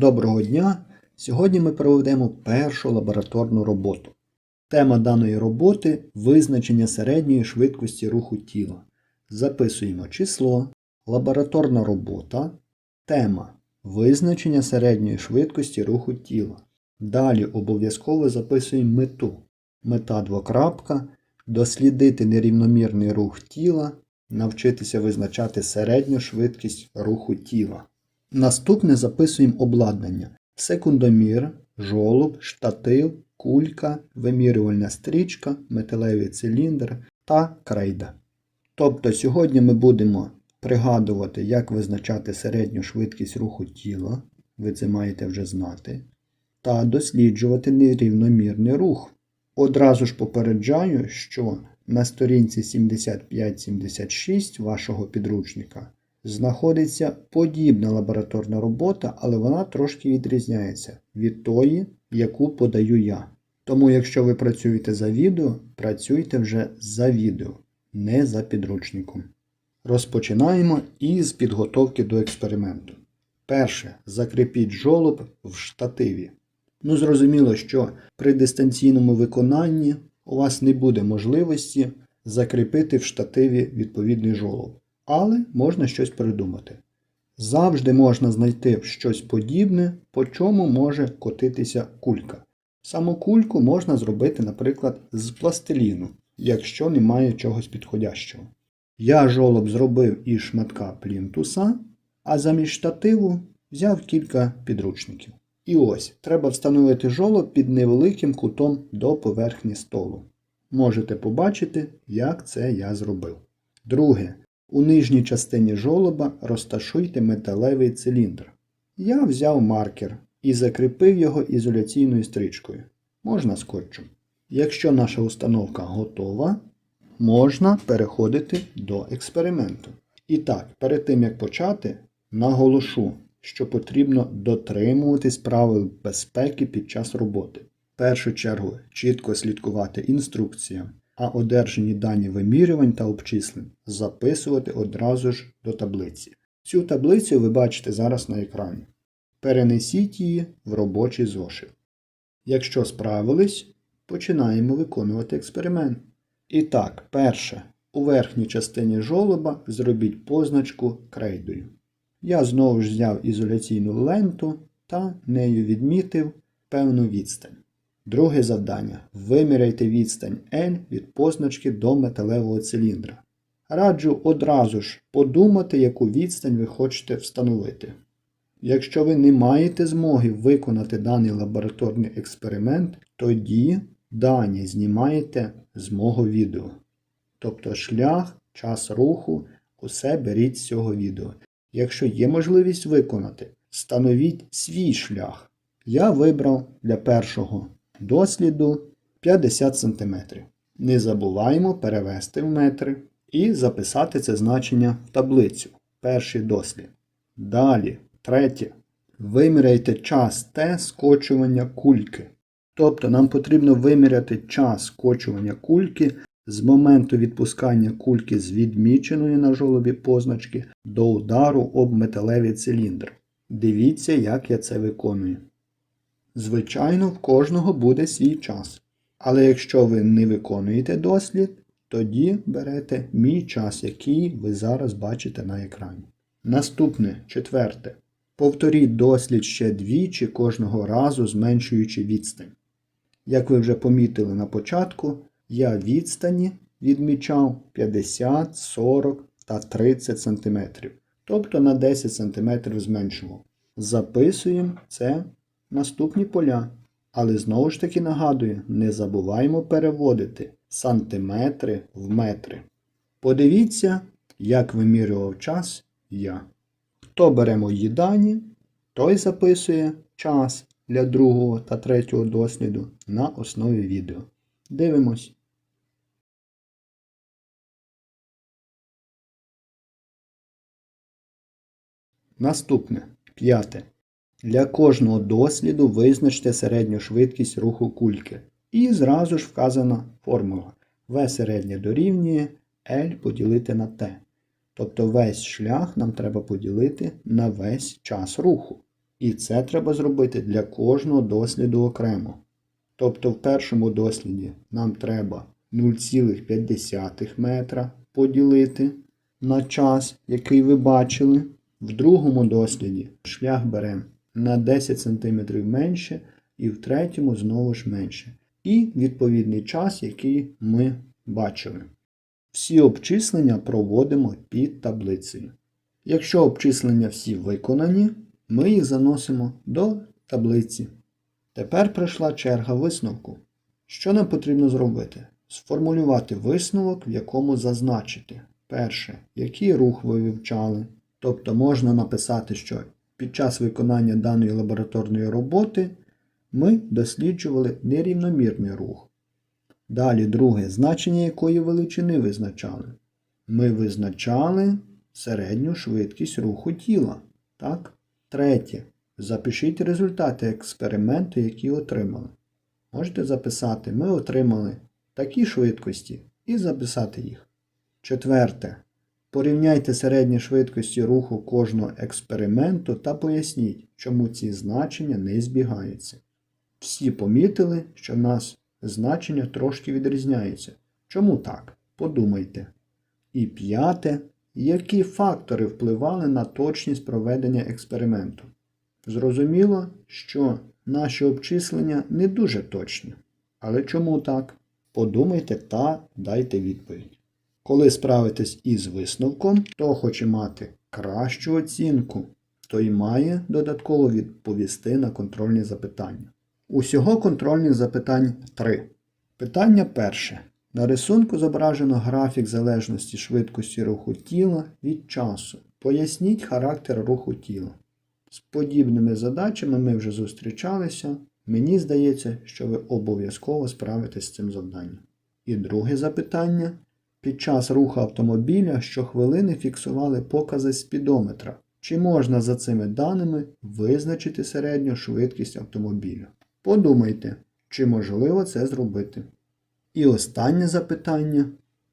Доброго дня! Сьогодні ми проведемо першу лабораторну роботу. Тема даної роботи визначення середньої швидкості руху тіла. Записуємо число, лабораторна робота, тема визначення середньої швидкості руху тіла. Далі обов'язково записуємо мету. Мета двокрапка дослідити нерівномірний рух тіла, навчитися визначати середню швидкість руху тіла. Наступне записуємо обладнання: секундомір, жолоб, штатив, кулька, вимірювальна стрічка, металевий циліндр та крейда. Тобто сьогодні ми будемо пригадувати, як визначати середню швидкість руху тіла, ви це маєте вже знати, та досліджувати нерівномірний рух. Одразу ж попереджаю, що на сторінці 75-76 вашого підручника знаходиться подібна лабораторна робота, але вона трошки відрізняється від тої, яку подаю я. Тому, якщо ви працюєте за відео, працюйте вже за відео, не за підручником. Розпочинаємо із підготовки до експерименту. Перше. Закріпіть жолоб в штативі. Ну, зрозуміло, що при дистанційному виконанні у вас не буде можливості закріпити в штативі відповідний жолоб. Але можна щось придумати. Завжди можна знайти щось подібне, по чому може котитися кулька. Саму кульку можна зробити, наприклад, з пластиліну, якщо немає чогось підходящого. Я жолоб зробив із шматка плінтуса, а замість штативу взяв кілька підручників. І ось, треба встановити жолоб під невеликим кутом до поверхні столу. Можете побачити, як це я зробив. Друге. У нижній частині жолоба розташуйте металевий циліндр. Я взяв маркер і закріпив його ізоляційною стрічкою. Можна скотчем. Якщо наша установка готова, можна переходити до експерименту. І так, перед тим як почати, наголошу, що потрібно дотримуватись правил безпеки під час роботи. В першу чергу чітко слідкувати інструкціям, а одержані дані вимірювань та обчислень записувати одразу ж до таблиці. Цю таблицю ви бачите зараз на екрані. Перенесіть її в робочий зошит. Якщо справились, починаємо виконувати експеримент. І так, перше, у верхній частині жолоба зробіть позначку крейдою. Я знову ж взяв ізоляційну ленту та нею відмітив певну відстань. Друге завдання. Виміряйте відстань L від позначки до металевого циліндра. Раджу одразу ж подумати, яку відстань ви хочете встановити. Якщо ви не маєте змоги виконати даний лабораторний експеримент, тоді дані знімаєте з мого відео. Тобто шлях, час руху, усе беріть з цього відео. Якщо є можливість виконати, встановіть свій шлях. Я вибрав для першого досліду 50 см. Не забуваємо перевести в метри і записати це значення в таблицю. Перший дослід. Далі, третє. Виміряйте час Т скочування кульки. Тобто нам потрібно виміряти час скочування кульки з моменту відпускання кульки з відміченої на жолобі позначки до удару об металевий циліндр. Дивіться, як я це виконую. Звичайно, в кожного буде свій час. Але якщо ви не виконуєте дослід, тоді берете мій час, який ви зараз бачите на екрані. Наступне, четверте. Повторіть дослід ще двічі кожного разу зменшуючи відстань. Як ви вже помітили на початку, я відстані відмічав 50, 40 та 30 см. Тобто на 10 см зменшував. Записуємо це наступні поля. Але знову ж таки нагадую, не забуваємо переводити сантиметри в метри. Подивіться, як вимірював час я. Хто бере мої дані, той записує час для другого та третього досліду на основі відео. Дивимось. Наступне. П'яте. Для кожного досліду визначте середню швидкість руху кульки. І зразу ж вказана формула. В середнє дорівнює L поділити на T. Тобто весь шлях нам треба поділити на весь час руху. І це треба зробити для кожного досліду окремо. Тобто в першому досліді нам треба 0,5 метра поділити на час, який ви бачили. В другому досліді шлях беремо на 10 см менше, і в третьому знову ж менше. І відповідний час, який ми бачили. Всі обчислення проводимо під таблицею. Якщо обчислення всі виконані, ми їх заносимо до таблиці. Тепер прийшла черга висновку. Що нам потрібно зробити? Сформулювати висновок, в якому зазначити. Перше, який рух ви вивчали. Тобто можна написати, що під час виконання даної лабораторної роботи ми досліджували нерівномірний рух. Далі, друге, значення якої величини визначали. Ми визначали середню швидкість руху тіла. Так? Третє. Запишіть результати експерименту, які отримали. Можете записати, ми отримали такі швидкості і записати їх. Четверте. Порівняйте середні швидкості руху кожного експерименту та поясніть, чому ці значення не збігаються. Всі помітили, що в нас значення трошки відрізняються. Чому так? Подумайте. І п'яте. Які фактори впливали на точність проведення експерименту? Зрозуміло, що наші обчислення не дуже точні. Але чому так? Подумайте та дайте відповідь. Коли справитесь із висновком, хто хоче мати кращу оцінку, той має додатково відповісти на контрольні запитання. Усього контрольних запитань 3. Питання перше. На рисунку зображено графік залежності швидкості руху тіла від часу. Поясніть характер руху тіла. З подібними задачами ми вже зустрічалися. Мені здається, що ви обов'язково справитесь з цим завданням. І друге запитання. Під час руху автомобіля щохвилини фіксували покази спідометра. Чи можна за цими даними визначити середню швидкість автомобіля? Подумайте, чи можливо це зробити. І останнє запитання.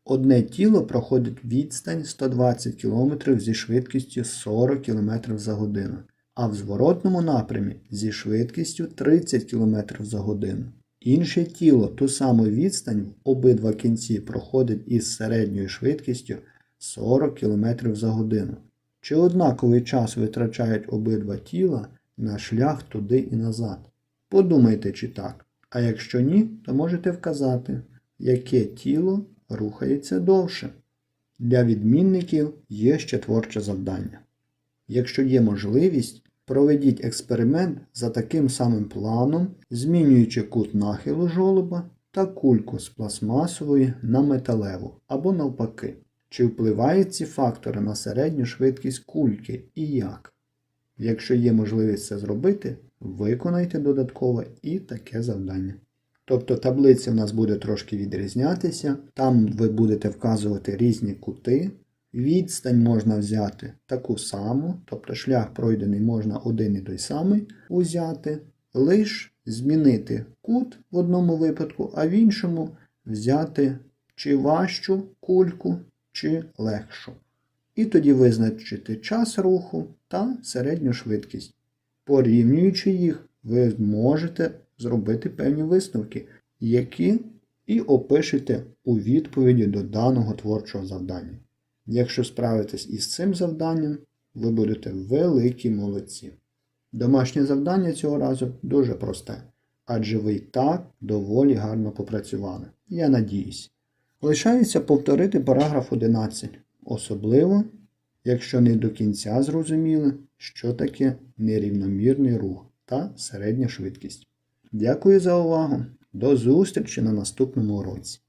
Одне тіло проходить відстань 120 км зі швидкістю 40 км за годину, а в зворотному напрямі зі швидкістю 30 км за годину. Інше тіло ту саму відстань в обидва кінці проходить із середньою швидкістю 40 км за годину. Чи однаковий час витрачають обидва тіла на шлях туди і назад? Подумайте, чи так. А якщо ні, то можете вказати, яке тіло рухається довше. Для відмінників є ще творче завдання. Якщо є можливість, проведіть експеримент за таким самим планом, змінюючи кут нахилу жолоба та кульку з пластмасової на металеву або навпаки. Чи впливають ці фактори на середню швидкість кульки і як? Якщо є можливість це зробити, виконайте додатково і таке завдання. Тобто таблиця в нас буде трошки відрізнятися, там ви будете вказувати різні кути. Відстань можна взяти таку саму, тобто шлях пройдений можна один і той самий узяти, лише змінити кут в одному випадку, а в іншому взяти чи важчу кульку, чи легшу. І тоді визначити час руху та середню швидкість. Порівнюючи їх, ви зможете зробити певні висновки, які і опишете у відповіді до даного творчого завдання. Якщо справитесь із цим завданням, ви будете великі молодці. Домашнє завдання цього разу дуже просте, адже ви і так доволі гарно попрацювали. Я надіюсь. Лишається повторити параграф 11, особливо, якщо не до кінця зрозуміли, що таке нерівномірний рух та середня швидкість. Дякую за увагу! До зустрічі на наступному уроці!